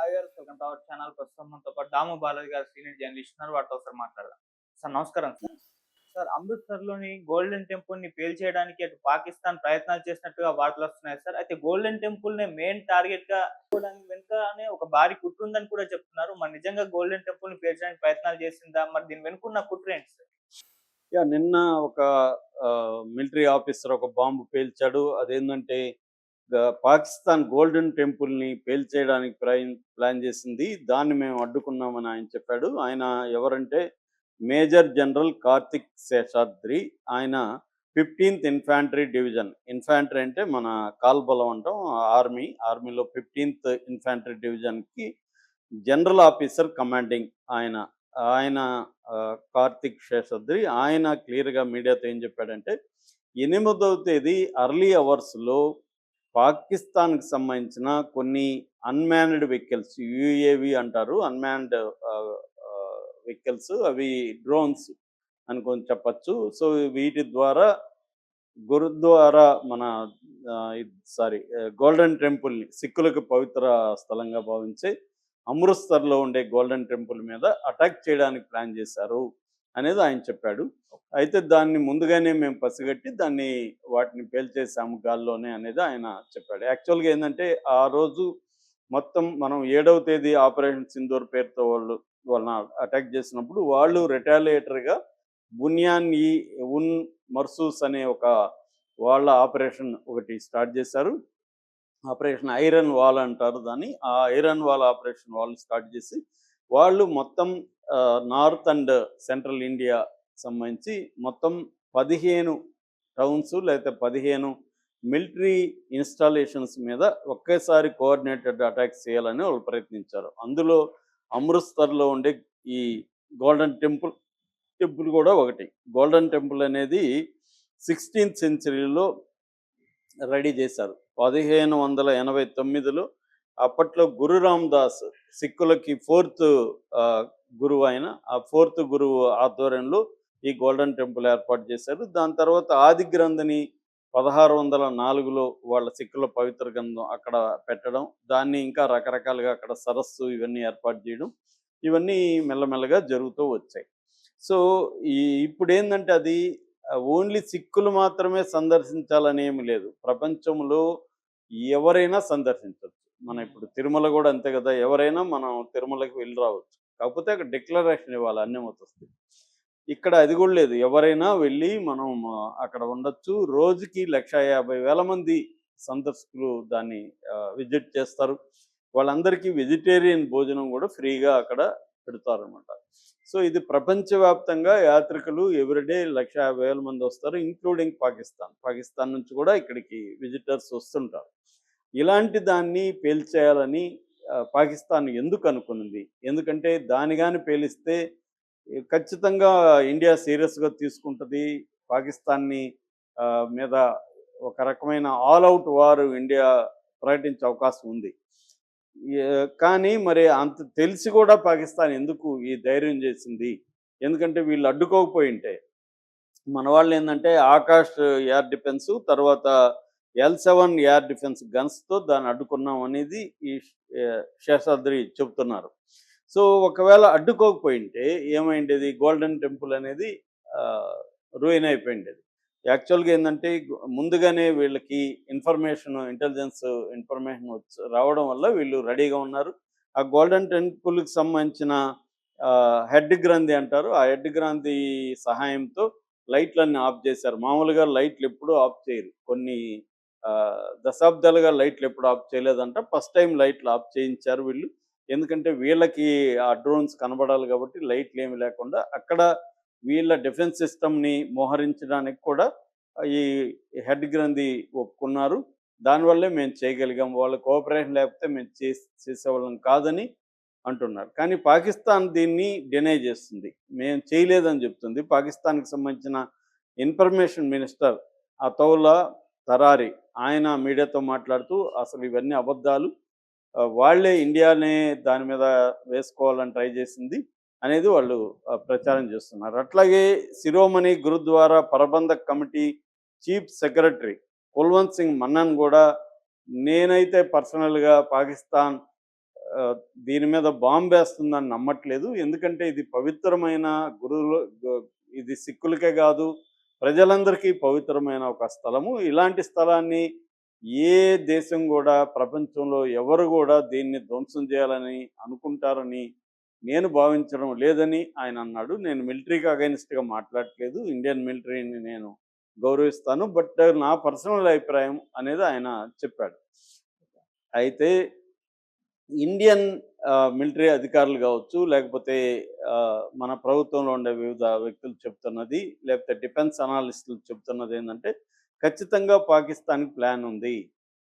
Hi గారు welcome to our channel ప్రస్తుతం మనతో పాటు దాము బాలాజీ గారు సీనియర్ జర్నలిస్ట్ ఉన్నారు. వాటితో ఒకసారి మాట్లాడదాం. సార్ నమస్కారం సార్ సార్ అమృత్సర్లోని గోల్డెన్ టెంపుల్ని పేల్చేయడానికి అటు పాకిస్తాన్ ప్రయత్నాలు చేసినట్టుగా వార్తలు వస్తున్నాయి సార్ అయితే గోల్డెన్ టెంపుల్ నే మెయిన్ టార్గెట్గా వెనుకనే ఒక భారీ కుట్ర ఉందని కూడా చెప్తున్నారు. మరి నిజంగా గోల్డెన్ టెంపుల్ని పేల్చడానికి ప్రయత్నాలు చేసిందా? మరి దీని వెనుకున్న కుట్ర ఏంటి సార్ యా నిన్న ఒక మిలిటరీ ఆఫీసర్ ఒక బాంబు పేల్చాడు. అదేంటంటే పాకిస్తాన్ గోల్డెన్ టెంపుల్ని పేల్చేయడానికి ప్లాన్ ప్లాన్ చేసింది. దాన్ని మేము అడ్డుకున్నామని ఆయన చెప్పాడు. ఆయన ఎవరంటే మేజర్ జనరల్ కార్తిక్ శేషాద్రి. ఆయన ఫిఫ్టీన్త్ ఇన్ఫాంట్రీ డివిజన్. ఇన్ఫాంట్రీ అంటే మన కాల్బలం అంటాం ఆర్మీ. ఆర్మీలో ఫిఫ్టీన్త్ ఇన్ఫాంట్రీ డివిజన్కి జనరల్ ఆఫీసర్ కమాండింగ్ ఆయన. ఆయన కార్తిక్ శేషాద్రి. ఆయన క్లియర్గా మీడియాతో ఏం చెప్పాడంటే ఎనిమిదవ తేదీ అర్లీ అవర్స్లో పాకిస్తాన్కి సంబంధించిన కొన్ని అన్మ్యాన్డ్ వెహికల్స్ యుఏవి అంటారు. అన్మ్యాన్డ్ వెహికల్స్ అవి డ్రోన్స్ అనుకొని చెప్పచ్చు. సో వీటి ద్వారా గురుద్వారా మన సారీ గోల్డెన్ టెంపుల్ని సిక్కులకు పవిత్ర స్థలంగా భావించి అమృత్సర్లో ఉండే గోల్డెన్ టెంపుల్ మీద అటాక్ చేయడానికి ప్లాన్ చేశారు. అనేది ఆయన చెప్పాడు. అయితే దాన్ని ముందుగానే మేము పసిగట్టి దాన్ని వాటిని పేల్చేసాము గాల్లోనే అనేది ఆయన చెప్పాడు. యాక్చువల్గా ఏంటంటే ఆ రోజు మొత్తం మనం ఏడవ తేదీ ఆపరేషన్ సింధూర్ పేరుతో వాళ్ళు వాళ్ళని అటాక్ చేసినప్పుడు వాళ్ళు రిటాలియేటర్గా బునియాన్ ఈ ఉన్ మర్సూస్ అనే ఒక వాళ్ళ ఆపరేషన్ ఒకటి స్టార్ట్ చేశారు. ఆపరేషన్ ఐరన్ వాల్ అంటారు దాన్ని. ఆ ఐరన్ వాల్ ఆపరేషన్ వాళ్ళు స్టార్ట్ చేసి వాళ్ళు మొత్తం నార్త్ అండ్ సెంట్రల్ ఇండియా సంబంధించి మొత్తం పదిహేను టౌన్స్ లేకపోతే పదిహేను మిలిటరీ ఇన్స్టాలేషన్స్ మీద ఒకేసారి కోఆర్డినేటెడ్ అటాక్స్ చేయాలని వాళ్ళు ప్రయత్నించారు. అందులో అమృత్సర్లో ఉండే ఈ గోల్డెన్ టెంపుల్ టెంపుల్ కూడా ఒకటి. గోల్డెన్ టెంపుల్ అనేది సిక్స్టీన్త్ సెంచరీలో రెడీ చేశారు. పదిహేను వందల ఎనభై తొమ్మిదిలో అప్పట్లో గురురామ్ దాస్ సిక్కులకి ఫోర్త్ గురువు ఆయన ఆ ఫోర్త్ గురువు ఆధ్వర్యంలో ఈ గోల్డెన్ టెంపుల్ ఏర్పాటు చేశారు. దాని తర్వాత ఆది గ్రంథని పదహారు వందల నాలుగులో వాళ్ళ సిక్కుల పవిత్ర గ్రంథం అక్కడ పెట్టడం దాన్ని ఇంకా రకరకాలుగా అక్కడ సరస్సు ఇవన్నీ ఏర్పాటు చేయడం ఇవన్నీ మెల్లమెల్లగా జరుగుతూ వచ్చాయి. సో ఈ ఇప్పుడు ఏంటంటే అది ఓన్లీ సిక్కులు మాత్రమే సందర్శించాలని ఏమి లేదు. ప్రపంచంలో ఎవరైనా సందర్శించవచ్చు మన ఇప్పుడు తిరుమల కూడా అంతే కదా ఎవరైనా మనం తిరుమలకి వెళ్ళి రావచ్చు. కాకపోతే అక్కడ డిక్లరేషన్ ఇవ్వాలి అన్నీ వస్తుంది ఇక్కడ అది కూడా లేదు. ఎవరైనా వెళ్ళి మనం అక్కడ ఉండొచ్చు. రోజుకి లక్ష యాభై వేల మంది సందర్శకులు దాన్ని విజిట్ చేస్తారు. వాళ్ళందరికీ వెజిటేరియన్ భోజనం కూడా ఫ్రీగా అక్కడ పెడతారనమాట సో ఇది ప్రపంచవ్యాప్తంగా యాత్రికులు ఎవ్రీడే లక్ష యాభై వేల మంది వస్తారు ఇంక్లూడింగ్ పాకిస్తాన్. పాకిస్తాన్ నుంచి కూడా ఇక్కడికి విజిటర్స్ వస్తుంటారు. ఇలాంటి దాన్ని పేల్చేయాలని పాకిస్తాన్ ఎందుకు అనుకున్నది ఎందుకంటే దాని కానీ పేలిస్తే ఖచ్చితంగా ఇండియా సీరియస్గా తీసుకుంటుంది. పాకిస్తాన్ని మీద ఒక రకమైన ఆల్ అవుట్ వార్ ఇండియా ప్రకటించే అవకాశం ఉంది. కానీ మరి అంత తెలిసి కూడా పాకిస్తాన్ ఎందుకు ఈ ధైర్యం చేసింది? ఎందుకంటే వీళ్ళు అడ్డుకోకపోయింటే. మన వాళ్ళు ఏంటంటే ఆకాష్ ఎయిర్ డిఫెన్స్ తర్వాత ఎల్ సెవెన్ ఎయిర్ డిఫెన్స్ గన్స్తో దాన్ని అడ్డుకున్నాం అనేది ఈ శేషాద్రి చెబుతున్నారు. సో ఒకవేళ అడ్డుకోకపోయింటే ఏమైండేది? గోల్డెన్ టెంపుల్ అనేది రూయిన్ అయిపోయిండేది. యాక్చువల్గా ఏంటంటే ముందుగానే వీళ్ళకి ఇన్ఫర్మేషన్ ఇంటెలిజెన్స్ ఇన్ఫర్మేషన్ రావడం వల్ల వీళ్ళు రెడీగా ఉన్నారు. ఆ గోల్డెన్ టెంపుల్కి సంబంధించిన హెడ్ గ్రంథి అంటారు. ఆ హెడ్ గ్రంథి సహాయంతో లైట్లన్నీ ఆఫ్ చేశారు. మామూలుగా లైట్లు ఎప్పుడూ ఆఫ్ చేయరు. కొన్ని దశాబ్దాలుగా లైట్లు ఎప్పుడు ఆఫ్ చేయలేదంట. ఫస్ట్ టైం లైట్లు ఆఫ్ చేయించారు వీళ్ళు. ఎందుకంటే వీళ్ళకి ఆ డ్రోన్స్ కనబడాలి కాబట్టి లైట్లు ఏమి లేకుండా అక్కడ వీళ్ళ డిఫెన్స్ సిస్టమ్ని మోహరించడానికి కూడా ఈ హెడ్ గ్రంథి ఒప్పుకున్నారు. దానివల్లే మేము చేయగలిగాం. వాళ్ళ కోఆపరేషన్ లేకపోతే మేము చే చేసేవాళ్ళం కాదని అంటున్నారు. కానీ పాకిస్తాన్ దీన్ని డినై చేస్తుంది. మేము చేయలేదని చెప్తుంది. పాకిస్తాన్కి సంబంధించిన ఇన్ఫర్మేషన్ మినిస్టర్ అతౌలా తరారి ఆయన మీడియాతో మాట్లాడుతూ అసలు ఇవన్నీ అబద్ధాలు వాళ్ళే ఇండియానే దాని మీద వేసుకోవాలని ట్రై చేసింది అనేది వాళ్ళు ప్రచారం చేస్తున్నారు. అట్లాగే Shiromani Gurdwara Prabandhak committee chief secretary Kulwant Singh Mannan కూడా నేనైతే పర్సనల్గా పాకిస్తాన్ దీని మీద బాంబు వేస్తుందని నమ్మట్లేదు. ఎందుకంటే ఇది పవిత్రమైన గురువులు ఇది సిక్కులకే కాదు ప్రజలందరికీ పవిత్రమైన ఒక స్థలము. ఇలాంటి స్థలాన్ని ఏ దేశం కూడా ప్రపంచంలో ఎవరు కూడా దీన్ని ధ్వంసం చేయాలని అనుకుంటారని నేను భావించడం లేదని ఆయన అన్నాడు. నేను మిలిటరీకి అగైనిస్ట్గా మాట్లాడట్లేదు. ఇండియన్ మిలిటరీని నేను గౌరవిస్తాను. బట్ నా పర్సనల్ అభిప్రాయం అనేది ఆయన చెప్పాడు. అయితే ఇండియన్ మిలిటరీ అధికారులు కావచ్చు లేకపోతే ఆ, మన ప్రభుత్వంలో ఉండే వివిధ వ్యక్తులు చెప్తున్నది లేకపోతే డిఫెన్స్ అనాలిస్టులు చెప్తున్నది ఏంటంటే ఖచ్చితంగా పాకిస్తాన్కి ప్లాన్ ఉంది.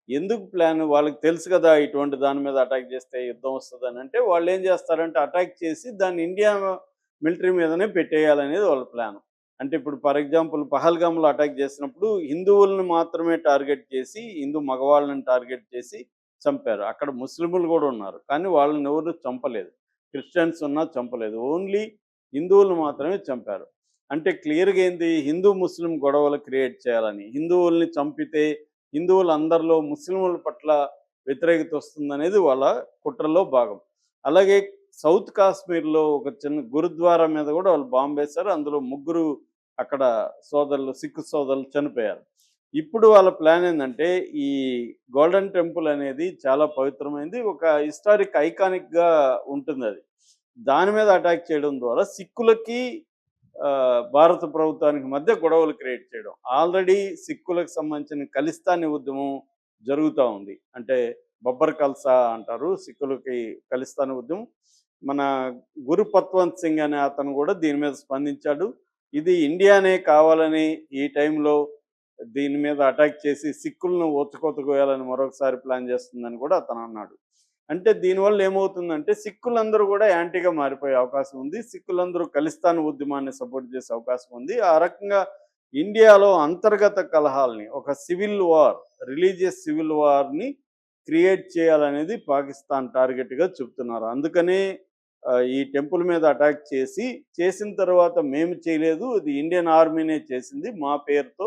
ఎందుకు ప్లాన్? వాళ్ళకి తెలుసు కదా ఇటువంటి దాని మీద అటాక్ చేస్తే యుద్ధం వస్తుందని. అంటే వాళ్ళు ఏం చేస్తారంటే అటాక్ చేసి దాన్ని ఇండియా మిలిటరీ మీదనే పెట్టేయాలనేది వాళ్ళ ప్లాన్. అంటే ఇప్పుడు ఫర్ ఎగ్జాంపుల్ పహల్గామ్లో అటాక్ చేసినప్పుడు హిందువులను మాత్రమే టార్గెట్ చేసి హిందూ మగవాళ్ళని టార్గెట్ చేసి చంపారు. అక్కడ ముస్లింలు కూడా ఉన్నారు. కానీ వాళ్ళని ఎవరు చంపలేదు. క్రిస్టియన్స్ ఉన్నా చంపలేదు. ఓన్లీ హిందువులను మాత్రమే చంపారు. అంటే క్లియర్గా ఏంది? హిందూ ముస్లిం గొడవలు క్రియేట్ చేయాలని. హిందువుల్ని చంపితే హిందువులు అందరిలో ముస్లింల పట్ల వ్యతిరేకత వస్తుందనేది వాళ్ళ కుట్రలో భాగం. అలాగే సౌత్ కాశ్మీర్లో ఒక చిన్న గురుద్వారా మీద కూడా వాళ్ళు బాంబు వేశారు అందులో ముగ్గురు అక్కడ సోదరులు సిక్కు సోదరులు చనిపోయారు. ఇప్పుడు వాళ్ళ ప్లాన్ ఏంటంటే ఈ గోల్డెన్ టెంపుల్ అనేది చాలా పవిత్రమైనది ఒక హిస్టారిక్ ఐకానిక్గా ఉంటుంది అది దాని మీద అటాక్ చేయడం ద్వారా సిక్కులకి భారత ప్రభుత్వానికి మధ్య గొడవలు క్రియేట్ చేయడం. ఆల్రెడీ సిక్కులకు సంబంధించిన కలిస్తాని ఉద్యమం జరుగుతూ ఉంది. అంటే బబ్బర్ కల్సా అంటారు సిక్కులకి కలిస్తాని ఉద్యమం. మన గురు పత్వంత్ సింగ్ అనే అతను కూడా దీని మీద స్పందించాడు. ఇది ఇండియానే కావాలని ఈ టైంలో దీని మీద అటాక్ చేసి సిక్కులను ఒత్తుకొత్తుకోయాలని మరొకసారి ప్లాన్ చేస్తుందని కూడా అతను అన్నాడు. అంటే దీనివల్ల ఏమవుతుందంటే సిక్కులందరూ కూడా యాంటీగా మారిపోయే అవకాశం ఉంది. సిక్కులందరూ ఖలిస్తాన్ ఉద్యమాన్ని సపోర్ట్ చేసే అవకాశం ఉంది. ఆ రకంగా ఇండియాలో అంతర్గత కలహాలని ఒక సివిల్ వార్ రిలీజియస్ సివిల్ వార్ని క్రియేట్ చేయాలనేది పాకిస్తాన్ టార్గెట్గా చెప్తున్నారు అందుకనే ఈ టెంపుల్ మీద అటాక్ చేసి చేసిన తర్వాత మేము చేయలేదు. ఇది ఇండియన్ ఆర్మీనే చేసింది మా పేరుతో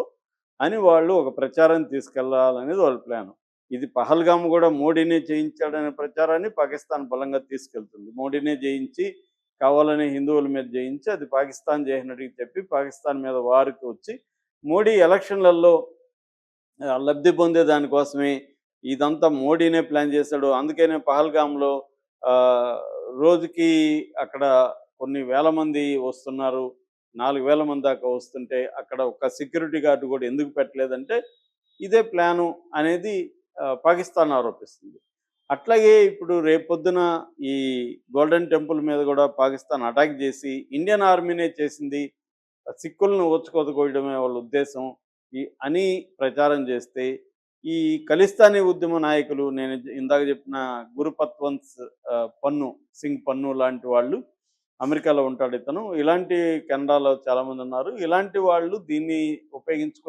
అని వాళ్ళు ఒక ప్రచారం తీసుకెళ్ళాలనేది వాళ్ళ ప్లాన్. ఇది పహల్గామ్ కూడా మోడీనే చేయించాడనే ప్రచారాన్ని పాకిస్తాన్ బలంగా తీసుకెళ్తుంది. మోడీనే జయించి కావాలని హిందువుల మీద జయించి అది పాకిస్తాన్ చేసినట్టుగా చెప్పి పాకిస్తాన్ మీద వారికి వచ్చి మోడీ ఎలక్షన్లలో లబ్ధి పొందే దానికోసమే ఇదంతా మోడీనే ప్లాన్ చేశాడు. అందుకనే పహల్గామ్లో రోజుకి అక్కడ కొన్ని వేల మంది వస్తున్నారు. నాలుగు వేల మంది దాకా వస్తుంటే అక్కడ ఒక సెక్యూరిటీ గార్డు కూడా ఎందుకు పెట్టలేదంటే ఇదే ప్లాను అనేది పాకిస్తాన్ ఆరోపిస్తుంది. అట్లాగే ఇప్పుడు రేపొద్దున ఈ గోల్డెన్ టెంపుల్ మీద కూడా పాకిస్తాన్ అటాక్ చేసి ఇండియన్ ఆర్మీనే చేసింది సిక్కులను ఓచుకోదుకోవడమే వాళ్ళ ఉద్దేశం. ఈ అని ప్రచారం చేస్తే ఈ ఖలిస్తానీ ఉద్యమ నాయకులు నేను ఇందాక చెప్పిన గురుపత్వంత్ పన్ను సింగ్ పన్ను లాంటి వాళ్ళు అమెరికాలో ఉంటాడు ఇతను. ఇలాంటి కెనడాలో చాలా మంది ఉన్నారు. ఇలాంటి వాళ్ళు దీన్ని ఉపయోగించుకుని